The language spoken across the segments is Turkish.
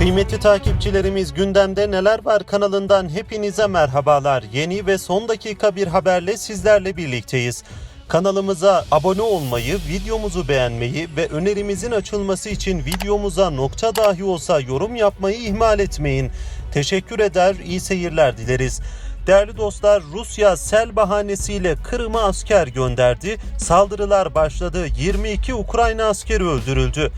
Kıymetli takipçilerimiz gündemde neler var kanalından hepinize merhabalar. Yeni ve son dakika bir haberle sizlerle birlikteyiz. Kanalımıza abone olmayı, videomuzu beğenmeyi ve önerimizin açılması için videomuza nokta dahi olsa yorum yapmayı ihmal etmeyin. Teşekkür eder, iyi seyirler dileriz. Değerli dostlar Rusya sel bahanesiyle Kırım'a asker gönderdi. Saldırılar başladı. 22 Ukrayna askeri öldürüldü.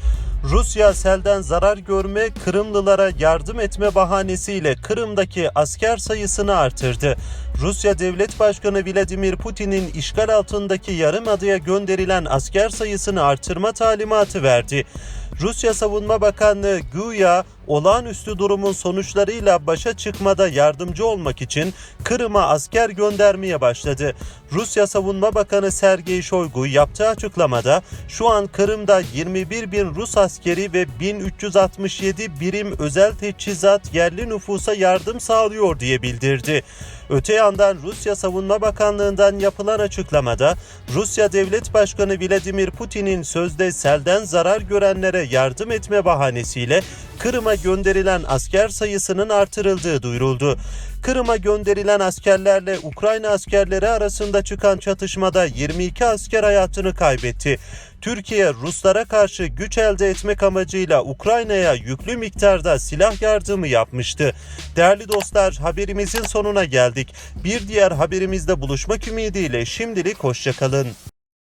Rusya selden zarar görme, Kırımlılara yardım etme bahanesiyle Kırım'daki asker sayısını artırdı. Rusya Devlet Başkanı Vladimir Putin'in işgal altındaki yarımadaya gönderilen asker sayısını artırma talimatı verdi. Rusya Savunma Bakanlığı güya olağanüstü durumun sonuçlarıyla başa çıkmada yardımcı olmak için Kırım'a asker göndermeye başladı. Rusya Savunma Bakanı Sergey Shoigu yaptığı açıklamada şu an Kırım'da 21 bin Rus askeri ve 1367 birim özel teçhizat yerli nüfusa yardım sağlıyor diye bildirdi. Öte yandan Rusya Savunma Bakanlığı'ndan yapılan açıklamada Rusya Devlet Başkanı Vladimir Putin'in sözde selden zarar görenlere yardım etme bahanesiyle Kırım'a gönderilen asker sayısının artırıldığı duyuruldu. Kırım'a gönderilen askerlerle Ukrayna askerleri arasında çıkan çatışmada 22 asker hayatını kaybetti. Türkiye Ruslara karşı güç elde etmek amacıyla Ukrayna'ya yüklü miktarda silah yardımı yapmıştı. Değerli dostlar haberimizin sonuna geldik. Bir diğer haberimizde buluşmak ümidiyle şimdilik hoşçakalın.